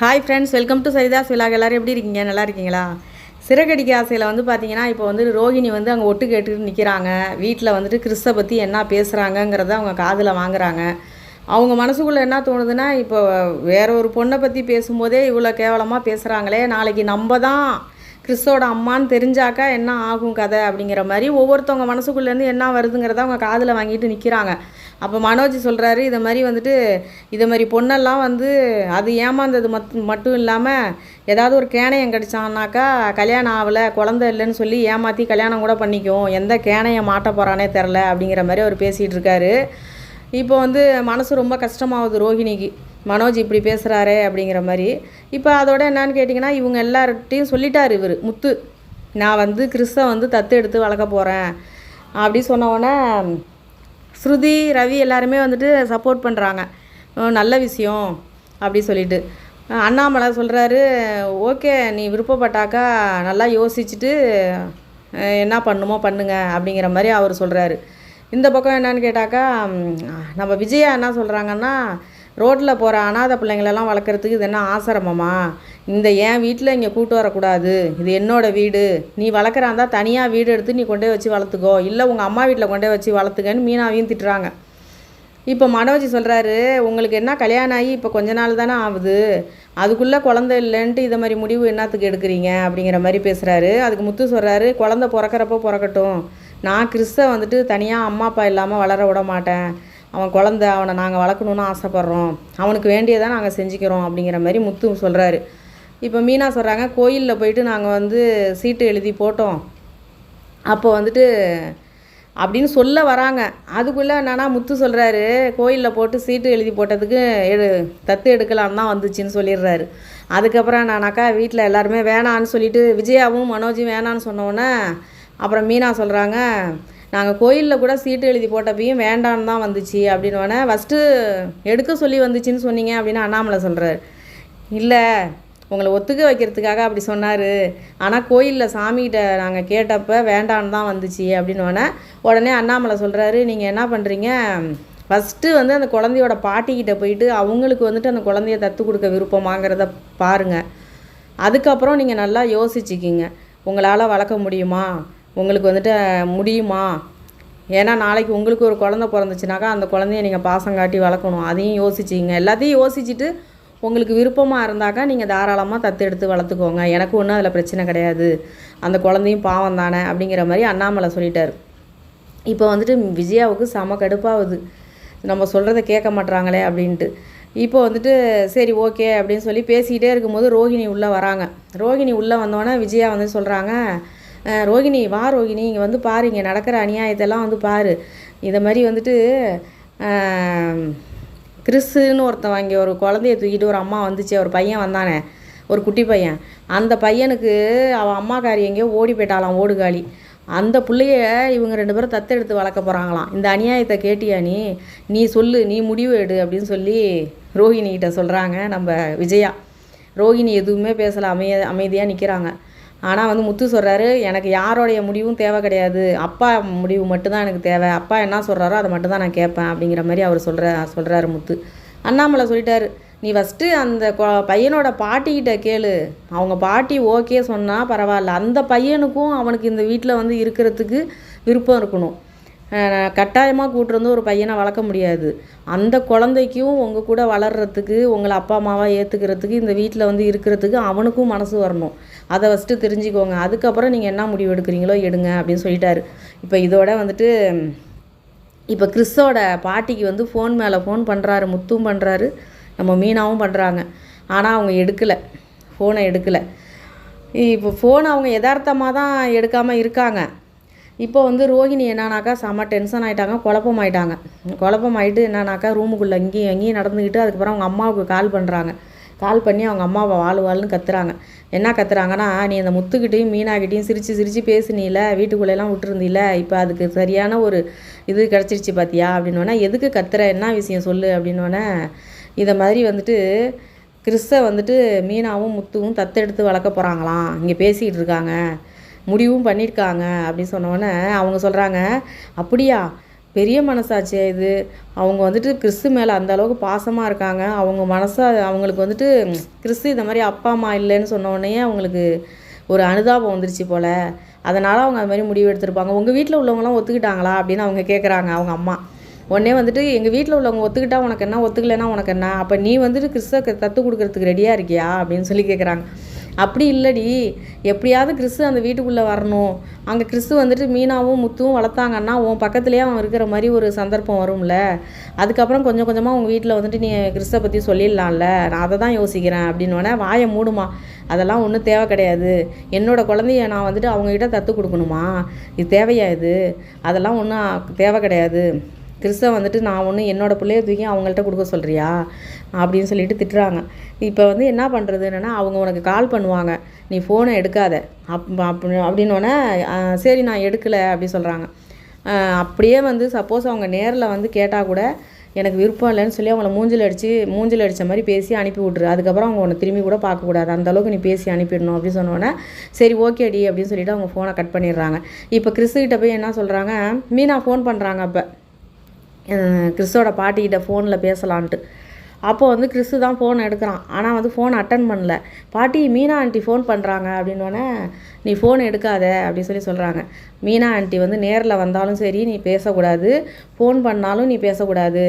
Hi friends welcome to Saritha's vlog எல்லோரும் எப்படி இருக்கீங்க? நல்லா இருக்கீங்களா? சிறகடிக்க ஆசையில் வந்து பார்த்தீங்கன்னா இப்போ வந்து ரோகிணி வந்து அங்கே ஒட்டு கேட்டுட்டு நிற்கிறாங்க வீட்டில் வந்துட்டு கிறிஸ்தை பற்றி என்ன பேசுகிறாங்கங்கிறத அவங்க காதில் வாங்குறாங்க. அவங்க மனசுக்குள்ளே என்ன தோணுதுன்னா இப்போ வேற ஒரு பொண்ணை பற்றி பேசும்போதே இவ்வளோ கேவலமாக பேசுகிறாங்களே நாளைக்கு நம்ம தான் கிறிஸ்தோட அம்மான்னு தெரிஞ்சாக்கா என்ன ஆகும் கதை அப்படிங்கிற மாதிரி ஒவ்வொருத்தவங்க மனசுக்குள்ளேருந்து என்ன வருதுங்கிறத அவங்க காதில் வாங்கிட்டு நிற்கிறாங்க அப்போ மனோஜ் சொல்கிறாரு இதை மாதிரி வந்துட்டு இதை மாதிரி பொண்ணெல்லாம் வந்து அது ஏமாந்தது மத் மட்டும் இல்லாமல் ஏதாவது ஒரு கேணையம் கிடச்சான்னாக்கா கல்யாணம் ஆகலை குழந்த இல்லைன்னு சொல்லி ஏமாற்றி கல்யாணம் கூட பண்ணிக்கும். எந்த கேணையம் மாட்ட போகிறானே தெரில அப்படிங்கிற மாதிரி அவர் பேசிகிட்டு இருக்காரு. இப்போ வந்து மனசு ரொம்ப கஷ்டமாகுது ரோஹிணிக்கு. மனோஜ் இப்படி பேசுகிறாரே அப்படிங்கிற மாதிரி. இப்போ அதோட என்னான்னு கேட்டிங்கன்னா இவங்க எல்லார்ட்டையும் சொல்லிட்டார் இவர் முத்து நான் வந்து கிறிஸ்தவ வந்து தத்து எடுத்து வளர்க்க போகிறேன் அப்படி சொன்ன ஸ்ருதி ரவி எல்லாருமே வந்துட்டு சப்போர்ட் பண்ணுறாங்க நல்ல விஷயம் அப்படி சொல்லிட்டு. அண்ணாமலை சொல்கிறாரு ஓகே நீ விருப்பப்பட்டாக்கா நல்லா யோசிச்சுட்டு என்ன பண்ணுமோ பண்ணுங்க அப்படிங்கிற மாதிரி அவர் சொல்கிறாரு இந்த பக்கம் என்னன்னு கேட்டாக்கா நம்ம விஜயா என்ன சொல்கிறாங்கன்னா ரோட்டில் போகிற அனாதை பிள்ளைங்களெல்லாம் வளர்க்குறதுக்கு இது என்ன ஆசிரமமா? இந்த என் வீட்டில் இங்கே கூட்டு வரக்கூடாது. இது என்னோடய வீடு. நீ வளர்க்குறாந்தா தனியாக வீடு எடுத்து நீ கொண்டே வச்சு வளர்த்துக்கோ. இல்லை உங்கள் அம்மா வீட்டில் கொண்டே வச்சு வளர்த்துக்கன்னு மீனாவையும் திட்டுறாங்க. இப்போ மனோஜ் சொல்கிறாரு உங்களுக்கு என்ன கல்யாணம் ஆகி இப்போ கொஞ்ச நாள் தானே ஆகுது? அதுக்குள்ளே குழந்த இல்லைன்ட்டு இதை மாதிரி முடிவு என்னத்துக்கு எடுக்கிறீங்க? அப்படிங்கிற மாதிரி பேசுகிறாரு. அதுக்கு முத்து சொல்கிறாரு குழந்த பிறக்கறப்போ பிறக்கட்டும். நான் கிறிஸ்த வந்துட்டு தனியாக அம்மா அப்பா இல்லாமல் வளர விட மாட்டேன். அவன் குழந்த அவனை நாங்கள் வளர்க்கணுன்னு ஆசைப்பட்றோம். அவனுக்கு வேண்டியதாக நாங்கள் செஞ்சுக்கிறோம் அப்படிங்கிற மாதிரி முத்து சொல்கிறாரு இப்போ மீனா சொல்கிறாங்க கோயிலில் போயிட்டு நாங்கள் வந்து சீட்டு எழுதி போட்டோம். அப்போ வந்துட்டு அப்படின்னு சொல்ல வராங்க. அதுக்குள்ளே என்னன்னா முத்து சொல்கிறாரு கோயிலில் போட்டு சீட்டு எழுதி போட்டதுக்கு எடு தத்து எடுக்கலாம் தான் வந்துச்சுன்னு சொல்லிடுறாரு. அதுக்கப்புறம் என்னன்னாக்கா வீட்டில் எல்லாருமே வேணான்னு சொல்லிட்டு விஜயாவும் மனோஜும் வேணான்னு சொன்னோன்னே அப்புறம் மீனா சொல்கிறாங்க நாங்கள் கோயிலில் கூட சீட்டு எழுதி போட்டப்பையும் வேண்டான்னு தான் வந்துச்சு அப்படின்னோடனே ஃபஸ்ட்டு எடுக்க சொல்லி வந்துச்சுன்னு சொன்னீங்க அப்படின்னு அண்ணாமலை சொல்கிறாரு இல்லை உங்களை ஒத்துக்க வைக்கிறதுக்காக அப்படி சொன்னார். ஆனால் கோயிலில் சாமிகிட்ட நாங்கள் கேட்டப்ப வேண்டான்னு தான் வந்துச்சு அப்படின்னோடனே உடனே அண்ணாமலை சொல்கிறாரு நீங்கள் என்ன பண்ணுறீங்க ஃபஸ்ட்டு வந்து அந்த குழந்தையோட பாட்டிக்கிட்ட போயிட்டு அவங்களுக்கு வந்துட்டு அந்த குழந்தைய தத்து கொடுக்க விருப்பமாங்கிறத பாருங்கள் அதுக்கப்புறம் நீங்கள் நல்லா யோசிச்சுக்கிங்க. உங்களால் வளர்க்க முடியுமா? உங்களுக்கு வந்துட்டு முடியுமா? ஏன்னா நாளைக்கு உங்களுக்கு ஒரு குழந்த பிறந்துச்சுனாக்கா அந்த குழந்தைய நீங்கள் பாசம் காட்டி வளர்க்கணும். அதையும் யோசிச்சிங்க. எல்லாத்தையும் யோசிச்சுட்டு உங்களுக்கு விருப்பமாக இருந்தாக்கா நீங்கள் தாராளமாக தத்து எடுத்து வளர்த்துக்கோங்க. எனக்கு ஒன்றும் அதில் பிரச்சனை கிடையாது. அந்த குழந்தையும் பாவம் தானே அப்படிங்கிற மாதிரி அண்ணாமலை சொல்லிட்டார். இப்போ வந்துட்டு விஜயாவுக்கு செம கடுப்பாகுது. நம்ம சொல்கிறத கேட்க மாட்றாங்களே அப்படின்ட்டு. இப்போ வந்துட்டு சரி ஓகே அப்படின்னு சொல்லி பேசிக்கிட்டே இருக்கும்போது ரோஹிணி உள்ளே வராங்க. ரோஹிணி உள்ளே வந்தோடனே விஜயா வந்து சொல்கிறாங்க ரோகிணி வா ரோகிணி இங்கே வந்து பாரு இங்கே நடக்கிற அநியாயத்தெல்லாம் வந்து பாரு. இதை மாதிரி வந்துட்டு அஹ், கிறிஸ்துன்னு ஒருத்தன் இங்கே ஒரு குழந்தைய தூக்கிட்டு ஒரு அம்மா வந்துச்சு ஒரு பையன் வந்தானே ஒரு குட்டி பையன். அந்த பையனுக்கு அவன் அம்மாக்காரி எங்கேயோ ஓடி போயிட்டாலாம் ஓடுகாலி அந்த பிள்ளைய இவங்க ரெண்டு பேரும் தத்தெடுத்து வளர்க்க போகிறாங்களாம் இந்த அநியாயத்தை கேட்டியா நீ? நீ சொல்லு நீ முடிவு எடு அப்படின்னு சொல்லி ரோஹிணிகிட்ட சொல்கிறாங்க நம்ம விஜயா. ரோஹிணி எதுவுமே பேசல அமைய அமைதியாக நிற்கிறாங்க ஆனால் வந்து முத்து சொல்கிறாரு எனக்கு யாரோடைய முடிவும் தேவை கிடையாது. அப்பா முடிவு மட்டும்தான் எனக்கு தேவை. அப்பா என்ன சொல்கிறாரோ அதை மட்டும் தான் நான் கேட்பேன் அப்படிங்கிற மாதிரி அவர் சொல்கிற சொல்கிறாரு முத்து. அண்ணாமலை சொல்லிட்டாரு நீ ஃபஸ்ட்டு அந்த பையனோட பாட்டிக்கிட்ட கேளு. அவங்க பாட்டி ஓகே சொன்னால் பரவாயில்ல. அந்த பையனுக்கும் அவனுக்கு இந்த வீட்டில் வந்து இருக்கிறதுக்கு விருப்பம் இருக்கணும். கட்டாயமாக கூட்டு வந்து ஒரு பையனை வளர்க்க முடியாது. அந்த குழந்தைக்கும் உங்கள் கூட வளர்கிறதுக்கு உங்களை அப்பா அம்மாவாக ஏற்றுக்கிறதுக்கு இந்த வீட்டில் வந்து இருக்கிறதுக்கு அவனுக்கும் மனசு வரணும். அதை ஃபஸ்ட்டு தெரிஞ்சுக்கோங்க. அதுக்கப்புறம் நீங்கள் என்ன முடிவு எடுக்கிறீங்களோ எடுங்க அப்படின்னு சொல்லிட்டாரு. இப்போ இதோட வந்துட்டு இப்போ கிறிஸோட பாட்டிக்கு வந்து ஃபோன் மேலே ஃபோன் பண்ணுறாரு முத்தும் பண்ணுறாரு நம்ம மீனாவும் பண்ணுறாங்க ஆனால் அவங்க எடுக்கலை. ஃபோனை எடுக்கலை. இப்போ ஃபோன் அவங்க யதார்த்தமாக தான் எடுக்காமல் இருக்காங்க. இப்போ வந்து ரோஹிணி என்னன்னாக்கா செம்ம டென்ஷன் ஆகிட்டாங்க குழப்பம் ஆகிட்டாங்க குழப்பம் ஆகிட்டு என்னன்னாக்கா ரூமுக்குள்ளே இங்கேயும் எங்கேயும் நடந்துக்கிட்டு அதுக்கப்புறம் அவங்க அம்மாவுக்கு கால் பண்ணுறாங்க கால் பண்ணி அவங்க அம்மாவை வாழ் வாழ்னு கத்துறாங்க. என்ன கத்துறாங்கன்னா நீ அந்த முத்துக்கிட்டையும் மீனாக்கிட்டையும் சிரித்து சிரித்து பேசுனீல வீட்டுக்குள்ளெல்லாம் விட்டுருந்தீல இப்போ அதுக்கு சரியான ஒரு இது கிடச்சிருச்சு பார்த்தியா அப்படின்னோடனே எதுக்கு கத்துற? என்ன விஷயம் சொல்லு? அப்படின்னோடனே இதை மாதிரி வந்துட்டு கிறிஸ்த வந்துட்டு மீனாவும் முத்துவும் தத்தெடுத்து வளர்க்க போகிறாங்களாம் இங்கே பேசிக்கிட்டு இருக்காங்க. முடிவும் பண்ணியிருக்காங்க அப்படின்னு சொன்னோடனே அவங்க சொல்கிறாங்க அப்படியா? பெரிய மனசாச்சே இது. அவங்க வந்துட்டு கிறிஸ்து மேலே அந்த அளவுக்கு பாசமாக இருக்காங்க. அவங்க மனசா அவங்களுக்கு வந்துட்டு கிறிஸ்து இந்த மாதிரி அப்பா அம்மா இல்லைன்னு சொன்னோடனே அவங்களுக்கு ஒரு அனுதாபம் வந்துருச்சு போல். அதனால் அவங்க அது மாதிரி முடிவு எடுத்திருப்பாங்க. உங்கள் வீட்டில் உள்ளவங்களாம் ஒத்துக்கிட்டாங்களா? அப்படின்னு அவங்க கேட்குறாங்க அவங்க அம்மா. உடனே வந்துட்டு எங்கள் வீட்டில் உள்ளவங்க ஒத்துக்கிட்டா உனக்கு என்ன? ஒத்துக்கலைன்னா உனக்கு என்ன? அப்போ நீ வந்துட்டு கிறிஸ்துவ தத்து கொடுக்குறதுக்கு ரெடியாக இருக்கியா? அப்படின்னு சொல்லி கேட்குறாங்க அப்படி இல்லடி. எப்படியாவது கிறிஸ்து அந்த வீட்டுக்குள்ளே வரணும். அங்கே கிறிஸ்து வந்துட்டு மீனாவும் முத்துவும் வளர்த்தாங்கன்னா உன் பக்கத்துலேயே அவன் இருக்கிற மாதிரி ஒரு சந்தர்ப்பம் வரும்ல. அதுக்கப்புறம் கொஞ்சம் கொஞ்சமாக உங்கள் வீட்டில் வந்துட்டு நீ கிறிஸ்தை பற்றி சொல்லிடலாம்ல. நான் அதை தான் யோசிக்கிறேன் அப்படின்னோடனே வாயை மூடுமா. அதெல்லாம் ஒன்றும் தேவை கிடையாது. என்னோட குழந்தைய நான் வந்துட்டு அவங்ககிட்ட தத்து கொடுக்கணுமா? இது தேவையா இது? அதெல்லாம் ஒன்றும் தேவை கிடையாது. கிறிஸ்தவ வந்துட்டு நான் ஒன்று என்னோட பிள்ளைய தூக்கி அவங்கள்ட்ட கொடுக்க சொல்கிறியா அப்படின்னு சொல்லிட்டு திட்டுறாங்க. இப்போ வந்து என்ன பண்ணுறது என்னென்னா அவங்க உனக்கு கால் பண்ணுவாங்க. நீ ஃபோனை எடுக்காத. அப் அப்படி அப்படின்னோடனே சரி நான் எடுக்கலை அப்படி சொல்கிறாங்க அப்படியே வந்து சப்போஸ் அவங்க நேரில் வந்து கேட்டால் கூட எனக்கு விருப்பம் இல்லைன்னு சொல்லி அவங்கள மூஞ்சில் அடித்து மூஞ்சில் அடித்த மாதிரி பேசி அனுப்பி விட்ரு அதுக்கப்புறம் அவங்க உன்னை திரும்பி கூட பார்க்கக்கூடாது அந்தளவுக்கு நீ பேசி அனுப்பிடணும் அப்படின்னு சொன்னோன்னே சரி ஓகேடி அப்படின்னு சொல்லிட்டு அவங்க ஃபோனை கட் பண்ணிடுறாங்க. இப்போ கிறிஸ்துக்கிட்ட போய் என்ன சொல்கிறாங்க மீனா ஃபோன் பண்ணுறாங்க அப்போ. கிறிஸ்தோட பாட்டிக்கிட்ட ஃபோனில் பேசலான்ட்டு. அப்போ வந்து கிறிஸ்து தான் ஃபோன் எடுக்கிறான். ஆனால் வந்து ஃபோன் அட்டன் பண்ணல. பாட்டி மீனா ஆண்டி ஃபோன் பண்ணுறாங்க அப்படின்னோடனே நீ ஃபோன் எடுக்காத. அப்படின்னு சொல்லி சொல்கிறாங்க மீனா ஆண்டி வந்து நேரில் வந்தாலும் சரி நீ பேசக்கூடாது. ஃபோன் பண்ணாலும் நீ பேசக்கூடாது.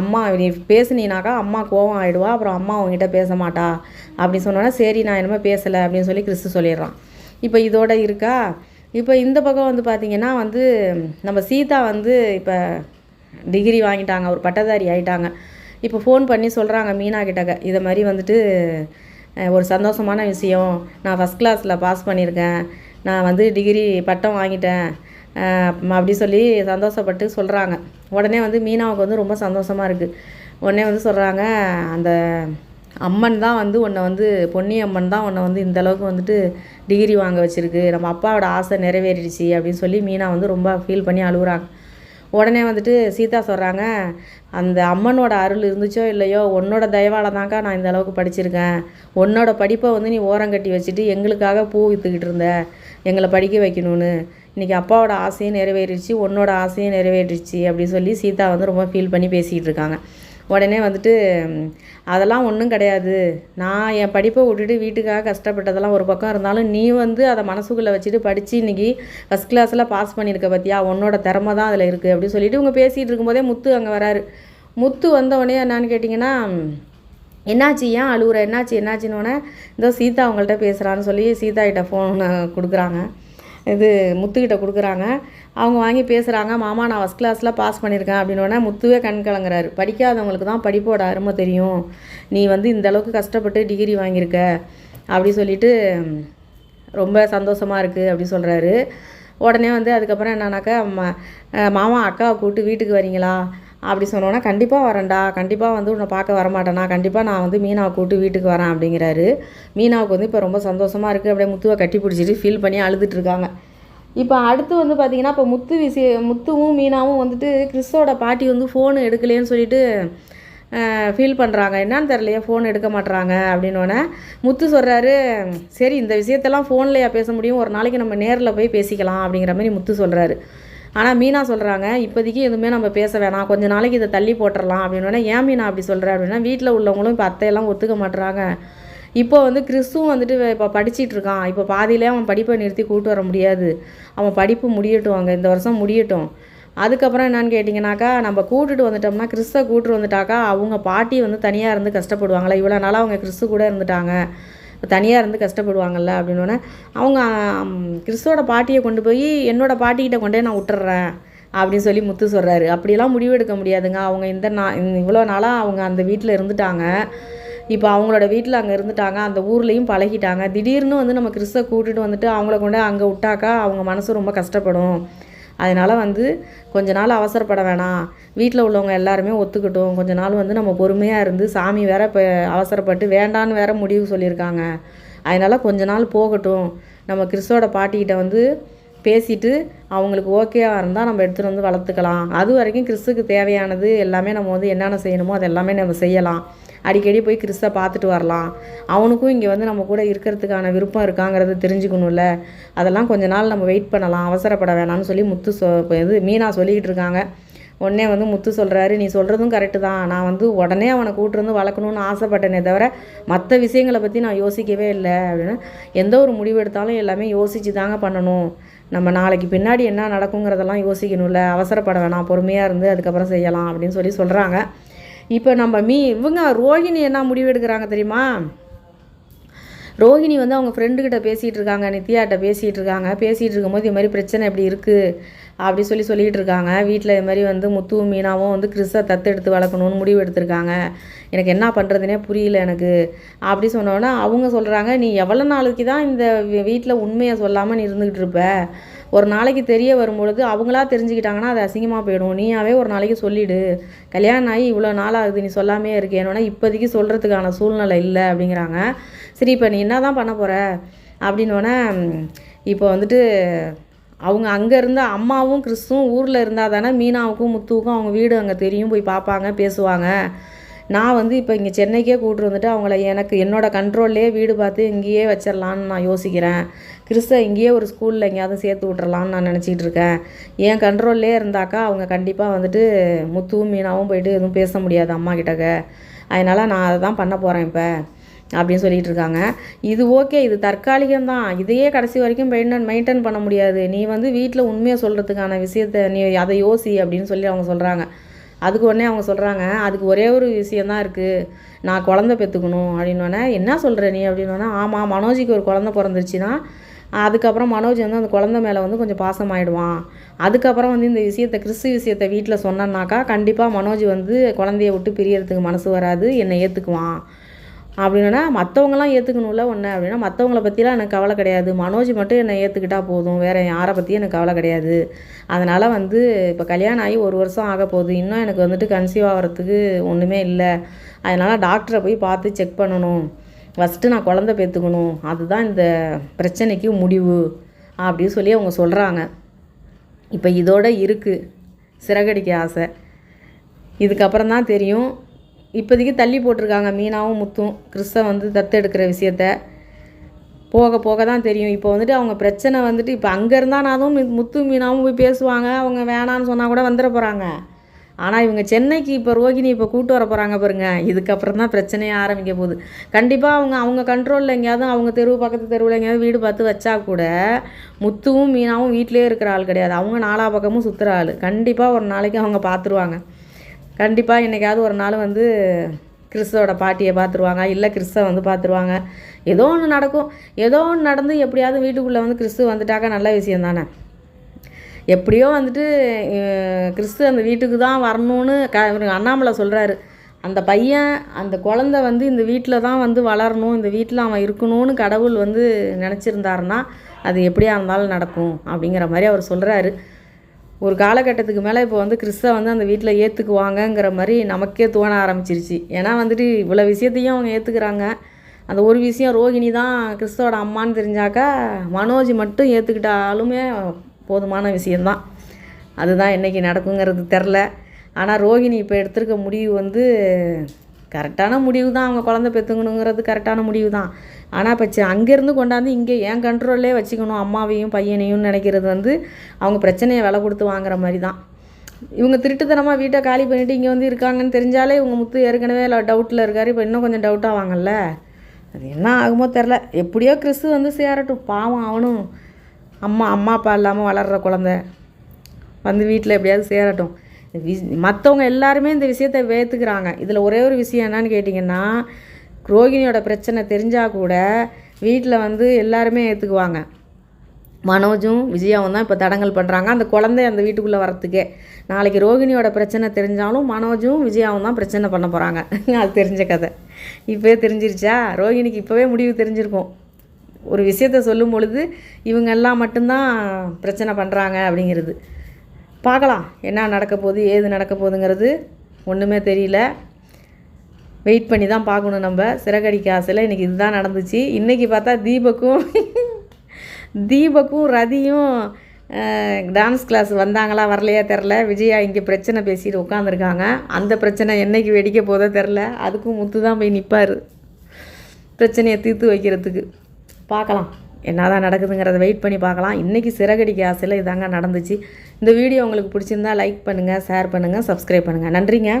அம்மா நீ பேசுனீனாக்கா அம்மா கோவம் ஆகிடுவா அப்புறம் அம்மா அவங்ககிட்ட பேச மாட்டா அப்படி சொன்னோன்னே சரி நான் என்னமோ பேசலை. அப்படின்னு சொல்லி கிறிஸ்து சொல்லிடுறான். இப்போ இதோட இருக்கா? இப்போ இந்த பக்கம் வந்து பார்த்திங்கன்னா வந்து நம்ம சீதா வந்து இப்போ டிகிரி வாங்கிட்டாங்க ஒரு பட்டதாரி ஆகிட்டாங்க இப்போ ஃபோன் பண்ணி சொல்கிறாங்க மீனா கிட்டக்க. இதை மாதிரி வந்துட்டு ஒரு சந்தோஷமான விஷயம். நான் ஃபஸ்ட் கிளாஸில் பாஸ் பண்ணியிருக்கேன் நான் வந்து டிகிரி பட்டம் வாங்கிட்டேன். அப்படி சொல்லி சந்தோஷப்பட்டு சொல்கிறாங்க உடனே வந்து மீனாவுக்கு வந்து ரொம்ப சந்தோஷமாக இருக்குது உடனே வந்து சொல்கிறாங்க அந்த அம்மன் தான் வந்து உன்னை வந்து பொன்னி அம்மன் தான் உன்னை வந்து இந்தளவுக்கு வந்துட்டு டிகிரி வாங்க வச்சுருக்கு. நம்ம அப்பாவோட ஆசை நிறைவேறிடுச்சு அப்படின்னு சொல்லி மீனா வந்து ரொம்ப ஃபீல் பண்ணி அழுகுறாங்க. உடனே வந்துட்டு சீதா சொல்கிறாங்க அந்த அம்மனோட அருள் இருந்துச்சோ இல்லையோ உன்னோட தயவால் தாங்க்கா நான் இந்த அளவுக்கு படிச்சிருக்கேன். உன்னோட படிப்பை வந்து நீ ஓரங்கட்டி வச்சுட்டு எங்களுக்காக பூ விற்றுக்கிட்டு இருந்த எங்களை படிக்க வைக்கணும்னு. இன்றைக்கி அப்பாவோட ஆசையும் நிறைவேறிடுச்சு உன்னோட ஆசையும் நிறைவேறிடுச்சு அப்படின்னு சொல்லி சீதா வந்து ரொம்ப ஃபீல் பண்ணி பேசிகிட்டு இருக்காங்க. உடனே வந்துட்டு அதெல்லாம் ஒன்றும் கிடையாது. நான் என் படிப்பை விட்டுட்டு வீட்டுக்காக கஷ்டப்பட்டதெல்லாம் ஒரு பக்கம் இருந்தாலும் நீ வந்து அதை மனசுக்குள்ளே வச்சுட்டு படித்து இன்றைக்கி ஃபஸ்ட் கிளாஸில் பாஸ் பண்ணியிருக்க பார்த்தியா உன்னோட திறமை தான் அதில் இருக்குது அப்படின்னு சொல்லிட்டு இவங்க பேசிகிட்டு இருக்கும்போதே முத்து அங்கே வராரு. முத்து வந்தவொடனே என்னான்னு கேட்டிங்கன்னா என்னாச்சு? ஏன் அழுகுற என்னாச்சு? என்னாச்சுன்னொடனே இதோ சீதா அவங்கள்ட்ட பேசுகிறான்னு சொல்லி சீதா கிட்ட ஃபோன் கொடுக்குறாங்க. இது முத்துக்கிட்ட கொடுக்குறாங்க. அவங்க வாங்கி பேசுகிறாங்க மாமா நான் ஃபஸ்ட் கிளாஸில் பாஸ் பண்ணியிருக்கேன் அப்படின்னோடனே முத்துவே கண் கலங்குறாரு. படிக்காதவங்களுக்கு தான் படிப்போட அருமை தெரியும். நீ வந்து இந்த அளவுக்கு கஷ்டப்பட்டு டிகிரி வாங்கியிருக்க. அப்படி சொல்லிட்டு ரொம்ப சந்தோஷமாக இருக்குது அப்படி சொல்கிறாரு உடனே வந்து அதுக்கப்புறம் என்னன்னாக்கா மாமா அக்காவை கூப்பிட்டு வீட்டுக்கு வரீங்களா? அப்படி சொன்னோன்னா கண்டிப்பாக வரேன்டா. கண்டிப்பாக வந்து உன்னை பார்க்க வரமாட்டேனா கண்டிப்பாக நான் வந்து மீனாவை கூப்பிட்டு வீட்டுக்கு வரேன் அப்படிங்கிறாரு. மீனாவுக்கு வந்து இப்போ ரொம்ப சந்தோஷமாக இருக்குது அப்படியே முத்துவை கட்டி பிடிச்சிட்டு ஃபீல் பண்ணி அழுதுட்டுருக்காங்க இப்போ அடுத்து வந்து பார்த்திங்கன்னா இப்போ முத்து விசி முத்துவும் மீனாவும் வந்துட்டு கிறிஸ்தோட பாட்டி வந்து ஃபோனு எடுக்கலேன்னு சொல்லிட்டு ஃபீல் பண்ணுறாங்க என்னன்னு தெரிலையே ஃபோன் எடுக்க மாட்டுறாங்க அப்படின்னோடனே முத்து சொல்கிறாரு சரி இந்த விஷயத்தெல்லாம் ஃபோன்லையா பேச முடியும். ஒரு நாளைக்கு நம்ம நேரில் போய் பேசிக்கலாம் அப்படிங்கிற மாதிரி முத்து சொல்கிறாரு ஆனால் மீனா சொல்கிறாங்க இப்போதைக்கு எதுவுமே நம்ம பேச வேணாம். கொஞ்சம் நாளைக்கு இதை தள்ளி போட்டுடலாம் அப்படின்னோடனே ஏன் மீனா அப்படி சொல்கிறேன் அப்படின்னா வீட்டில் உள்ளவங்களும் இப்போ அத்தையெல்லாம் ஒத்துக்க மாட்டுறாங்க இப்போ வந்து கிறிஸ்துவும் வந்துட்டு இப்போ படிச்சிட்டு இருக்கான். இப்போ பாதியிலே அவன் படிப்பை நிறுத்தி கூப்பிட்டு வர முடியாது. அவன் படிப்பு முடியட்டும் அங்கே. இந்த வருஷம் முடியட்டும். அதுக்கப்புறம் என்னன்னு கேட்டிங்கனாக்கா நம்ம கூட்டுட்டு வந்துட்டோம்னா கிறிஸ்தை கூட்டு வந்துட்டாக்கா அவங்க பாட்டி வந்து தனியாக இருந்து கஷ்டப்படுவாங்களே. இவ்வளோ நாளாக அவங்க கிறிஸ்து கூட இருந்துட்டாங்க. இப்போ தனியாக இருந்து கஷ்டப்படுவாங்கல்ல அப்படின்னோடனே அவங்க கிறிஸ்துவோட பாட்டியை கொண்டு போய் என்னோடய பாட்டிக்கிட்ட கொண்டே நான் விட்டுறேன் அப்படின்னு சொல்லி முத்து சொல்கிறாரு அப்படிலாம் முடிவெடுக்க முடியாதுங்க. அவங்க இந்த நா இவ்வளோ நாளாக அவங்க அந்த வீட்டில் இருந்துட்டாங்க. இப்போ அவங்களோட வீட்டில் அங்கே இருந்துட்டாங்க. அந்த ஊர்லேயும் பழகிட்டாங்க. திடீர்னு வந்து நம்ம கிறிஸ்த கூட்டிகிட்டு வந்துட்டு அவங்கள கொண்டு அங்கே விட்டாக்கா அவங்க மனசு ரொம்ப கஷ்டப்படும். அதனால் வந்து கொஞ்ச நாள் அவசரப்பட வேணாம். வீட்டில் உள்ளவங்க எல்லாருமே ஒத்துக்கட்டும். கொஞ்ச நாள் வந்து நம்ம பொறுமையாக இருந்து சாமி வேற இப்போ அவசரப்பட்டு வேண்டான்னு வேற முடிவு சொல்லியிருக்காங்க. அதனால் கொஞ்ச நாள் போகட்டும். நம்ம கிறிஸ்தோட பாட்டிக்கிட்ட வந்து பேசிட்டு அவங்களுக்கு ஓகேவாக இருந்தால் நம்ம எடுத்துகிட்டு வந்து வளர்த்துக்கலாம். அது வரைக்கும் கிறிஸ்துக்கு தேவையானது எல்லாமே நம்ம வந்து என்னென்ன செய்யணுமோ அது எல்லாமே நம்ம செய்யலாம். அடிக்கடி போய் கிறிஸ்தை பார்த்துட்டு வரலாம். அவனுக்கும் இங்கே வந்து நம்ம கூட இருக்கிறதுக்கான விருப்பம் இருக்காங்கிறத தெரிஞ்சுக்கணும்ல. அதெல்லாம் கொஞ்ச நாள் நம்ம வெயிட் பண்ணலாம். அவசரப்பட வேணாம்னு சொல்லி முத்து சொ இது மீனா சொல்லிக்கிட்டு இருக்காங்க. உடனே வந்து முத்து சொல்கிறாரு நீ சொல்கிறதும் கரெக்டு தான். நான் வந்து உடனே அவனை கூட்டிருந்து வளர்க்கணும்னு ஆசைப்பட்டேனே தவிர மற்ற விஷயங்களை பற்றி நான் யோசிக்கவே இல்லை. அப்படின்னு எந்த ஒரு முடிவு எடுத்தாலும் எல்லாமே யோசித்து தாங்க பண்ணணும். நம்ம நாளைக்கு பின்னாடி என்ன நடக்குங்கிறதெல்லாம் யோசிக்கணும்ல. அவசரப்பட வேணாம். பொறுமையாக இருந்து அதுக்கப்புறம் செய்யலாம் அப்படின்னு சொல்லி சொல்கிறாங்க இப்போ நம்ம மீ இவங்க ரோஹிணி என்ன முடிவு எடுக்கிறாங்க தெரியுமா? ரோஹிணி வந்து அவங்க ஃப்ரெண்டுக்கிட்ட பேசிகிட்டு இருக்காங்க நித்யாட்ட பேசிகிட்டு இருக்காங்க. பேசிகிட்டு இருக்கும்போது இது மாதிரி பிரச்சனை எப்படி இருக்குது அப்படி சொல்லி சொல்லிகிட்டு இருக்காங்க. வீட்டில் இது மாதிரி வந்து முத்துவும் மீனாவும் வந்து கிறிஸை தத்தெடுத்து வளர்க்கணும்னு முடிவு எடுத்திருக்காங்க. எனக்கு என்ன பண்ணுறதுனே புரியல எனக்கு. அப்படி சொன்னோன்னே அவங்க சொல்கிறாங்க நீ எவ்வளோ நாளைக்கு தான் இந்த வீட்டில் உண்மையை சொல்லாமல் நீ இருந்துக்கிட்டு இருப்ப? ஒரு நாளைக்கு தெரிய வரும்பொழுது அவங்களா தெரிஞ்சுக்கிட்டாங்கன்னா அது அசிங்கமாக போயிடும். நீயாவே ஒரு நாளைக்கு சொல்லிவிடு கல்யாணம் ஆகி இவ்வளோ நாள் ஆகுது நீ சொல்லாமே இருக்கேனோன்னா இப்போதைக்கு சொல்கிறதுக்கான சூழ்நிலை இல்லை அப்படிங்கிறாங்க. சரி இப்போ நீ என்ன தான் பண்ண போகிற அப்படின்னோடனே இப்போ வந்துட்டு அவங்க அங்கே இருந்த அம்மாவும் கிறிஸ்துவும் ஊரில் இருந்தால் தானே மீனாவுக்கும் முத்துவுக்கும் அவங்க வீடு அங்கே தெரியும் போய் பார்ப்பாங்க பேசுவாங்க. நான் வந்து இப்போ இங்கே சென்னைக்கே கூப்பிட்டு வந்துட்டு அவங்கள எனக்கு என்னோட கண்ட்ரோல்லே வீடு பார்த்து இங்கேயே வச்சிடலான்னு நான் யோசிக்கிறேன். கிறிஸ்த இங்கேயே ஒரு ஸ்கூலில் எங்கேயாவது சேர்த்து விட்றலாம்னு நான் நினச்சிட்டு இருக்கேன். என் கண்ட்ரோல்லே இருந்தாக்கா அவங்க கண்டிப்பாக வந்துட்டு முத்துவும் மீனாவும் போயிட்டு எதுவும் பேச முடியாது அம்மா கிட்டக்க. அதனால் நான் அதை தான் பண்ண போகிறேன் இப்போ அப்படின்னு சொல்லிட்டு இருக்காங்க. இது ஓகே இது தற்காலிகம் தான். இதையே கடைசி வரைக்கும் மெயின்டைன் மெயின்டைன் பண்ண முடியாது. நீ வந்து வீட்டில் உண்மையை சொல்கிறதுக்கான விஷயத்த நீ அதை யோசி அப்படின்னு சொல்லி அவங்க சொல்கிறாங்க அதுக்கு உடனே அவங்க சொல்கிறாங்க அதுக்கு ஒரே ஒரு விஷயந்தான் இருக்குது நான் குழந்த பெற்றுக்கணும் அப்படின்னோடனே என்ன சொல்கிற நீ? அப்படின்னோடனே ஆமாம் மனோஜிக்கு ஒரு குழந்த பிறந்துருச்சுன்னா அதுக்கப்புறம் மனோஜ் வந்து அந்த குழந்த மேலே வந்து கொஞ்சம் பாசமாயிடுவான். அதுக்கப்புறம் வந்து இந்த விஷயத்தை கிறிஸ்து விஷயத்தை வீட்டில் சொன்னேன்னாக்கா கண்டிப்பாக மனோஜ் வந்து குழந்தைய விட்டு பிரியறதுக்கு மனசு வராது என்னை ஏற்றுக்குவான் அப்படின்னா மற்றவங்களாம் ஏற்றுக்கணும்ல ஒன்று அப்படின்னா மற்றவங்கள பற்றிலாம் எனக்கு கவலை கிடையாது. மனோஜ் மட்டும் என்னை ஏற்றுக்கிட்டால் போதும். வேறு யாரை பற்றியும் எனக்கு கவலை கிடையாது. அதனால் வந்து இப்போ கல்யாணம் ஆகி ஒரு வருஷம் ஆக போகுது. இன்னும் எனக்கு வந்துட்டு கன்சீவ் ஆகிறதுக்கு ஒன்றுமே இல்லை. அதனால் டாக்டரை போய் பார்த்து செக் பண்ணணும். ஃபஸ்ட்டு நான் குழந்த பெற்றுக்கணும். அதுதான் இந்த பிரச்சனைக்கு முடிவு அப்படின்னு சொல்லி அவங்க சொல்கிறாங்க இப்போ இதோட இருக்குது சிறகடிக்க ஆசை. இதுக்கப்புறம் தான் தெரியும். இப்போதைக்கு தள்ளி போட்டிருக்காங்க மீனாவும் முத்தும். கிறிஸ்த வந்து தத்தெடுக்கிற விஷயத்த போக போக தான் தெரியும். இப்போ வந்துட்டு அவங்க பிரச்சனை வந்துட்டு இப்போ அங்கே இருந்தானாலும் முத்து மீனாவும் போய் பேசுவாங்க. அவங்க வேணான்னு சொன்னால் கூட வந்துட போகிறாங்க ஆனால் இவங்க சென்னைக்கு இப்போ ரோகிணி இப்போ கூட்டு வர போகிறாங்க பாருங்க. இதுக்கப்புறம் தான் பிரச்சனையே ஆரம்பிக்க போகுது. கண்டிப்பாக அவங்க அவங்க கண்ட்ரோலில் எங்கேயாவது அவங்க தெருவு பக்கத்து தெருவில் எங்கேயாவது வீடு பார்த்து வச்சா கூட முத்துவும் மீனாவும் வீட்டிலே இருக்கிற ஆள் கிடையாது. அவங்க நாலா பக்கமும் சுற்றுற ஆள். கண்டிப்பாக ஒரு நாளைக்கு அவங்க பார்த்துருவாங்க கண்டிப்பாக என்றைக்காவது ஒரு நாள் வந்து கிறிஸ்தவோட பாட்டியை பார்த்துருவாங்க இல்லை கிறிஸ்தவ வந்து பார்த்துருவாங்க ஏதோ ஒன்று நடக்கும். ஏதோ ஒன்று நடந்து எப்படியாவது வீட்டுக்குள்ளே வந்து கிறிஸ்து வந்துட்டாக்கா நல்ல விஷயம் தானே. எப்படியோ வந்துட்டு கிறிஸ்து அந்த வீட்டுக்கு தான் வரணும்னு க இவரு அண்ணாமலை சொல்கிறாரு அந்த பையன் அந்த குழந்த வந்து இந்த வீட்டில் தான் வந்து வளரணும் இந்த வீட்டில் அவன் இருக்கணும்னு கடவுள் வந்து நினச்சிருந்தாருன்னா அது எப்படியா இருந்தாலும் நடக்கும் அப்படிங்கிற மாதிரி அவர் சொல்கிறாரு ஒரு காலகட்டத்துக்கு மேலே இப்போ வந்து கிறிஸ்தவ வந்து அந்த வீட்டில் ஏற்றுக்குவாங்கங்கிற மாதிரி நமக்கே தோண ஆரம்பிச்சிருச்சு. ஏன்னா வந்துட்டு இவ்வளோ விஷயத்தையும் அவங்க ஏற்றுக்கிறாங்க அந்த ஒரு விஷயம் ரோகிணி தான் கிறிஸ்தவோட அம்மான்னு தெரிஞ்சாக்கா மனோஜ் மட்டும் ஏற்றுக்கிட்டாலுமே போதுமான விஷயந்தான். அதுதான் என்றைக்கு நடக்குங்கிறது தெரில. ஆனால் ரோகிணி இப்போ எடுத்திருக்க முடிவு வந்து கரெக்டான முடிவு தான் அவங்க குழந்தை பெற்றுக்கணுங்கிறது கரெக்டான முடிவு தான் ஆனால் இப்போ அங்கேருந்து கொண்டாந்து இங்கே என் கண்ட்ரோல்லே வச்சுக்கணும். அம்மாவையும் பையனையும் நினைக்கிறது வந்து அவங்க பிரச்சனையை விலை கொடுத்து வாங்குற மாதிரி தான் இவங்க திருட்டுத்தனமாக வீட்டை காலி பண்ணிவிட்டு இங்கே வந்து இருக்காங்கன்னு தெரிஞ்சாலே இவங்க முத்து ஏற்கனவே டவுட்டில் இருக்காரு. இப்போ இன்னும் கொஞ்சம் டவுட்டாக வாங்கல்ல அது என்ன ஆகுமோ தெரில. எப்படியோ கிறிஸ்து வந்து சேரட்டும். பாவம் அவனும் அம்மா அம்மா அப்பா இல்லாமல் வளர்கிற குழந்த. வந்து வீட்டில் எப்படியாவது சேரட்டும். மற்றவங்க எல்லாருமே இந்த விஷயத்தை வேத்துக்கிறாங்க. இதில் ஒரே ஒரு விஷயம் என்னன்னு கேட்டிங்கன்னா ரோகிணியோட பிரச்சனை தெரிஞ்சால் கூட வீட்டில் வந்து எல்லாருமே ஏற்றுக்குவாங்க மனோஜும் விஜயாவும் தான் இப்போ தடங்கல் பண்ணுறாங்க அந்த குழந்தை அந்த வீட்டுக்குள்ளே வரத்துக்கே நாளைக்கு ரோகிணியோட பிரச்சனை தெரிஞ்சாலும் மனோஜும் விஜயாவும் தான் பிரச்சனை பண்ண போகிறாங்க அது தெரிஞ்ச கதை. இப்போவே தெரிஞ்சிருச்சா? ரோகிணிக்கு இப்போவே முடிவு தெரிஞ்சிருக்கும். ஒரு விஷயத்த சொல்லும் பொழுது இவங்க எல்லாம் மட்டும்தான் பிரச்சனை பண்ணுறாங்க அப்படிங்கிறது. பார்க்கலாம் என்ன நடக்க போகுது ஏது நடக்க போகுதுங்கிறது ஒன்றுமே தெரியல. வெயிட் பண்ணி தான் பார்க்கணும் நம்ம. சிறகடிக்க ஆசையில் இன்றைக்கி இதுதான் நடந்துச்சு. இன்றைக்கி பார்த்தா தீபக்கும் தீபக்கும் ரதியும் டான்ஸ் கிளாஸ் வந்தாங்களா வரலையா தெரில விஜயா இங்கே பிரச்சனை பேசிட்டு உட்காந்துருக்காங்க அந்த பிரச்சனை என்னைக்கு வெடிக்க போதோ தெரில அதுக்கும் முத்து தான் போய் நிற்பார் பிரச்சனையை தீர்த்து வைக்கிறதுக்கு. பார்க்கலாம். என்னதான் நடக்குதுங்கிறத வெயிட் பண்ணி பார்க்கலாம். இன்றைக்கி சிறகடிக்க ஆசையில் இதாங்க நடந்துச்சு. இந்த வீடியோ உங்களுக்கு பிடிச்சிருந்தா லைக் பண்ணுங்கள் ஷேர் பண்ணுங்கள் சப்ஸ்கிரைப் பண்ணுங்கள் நன்றிங்க.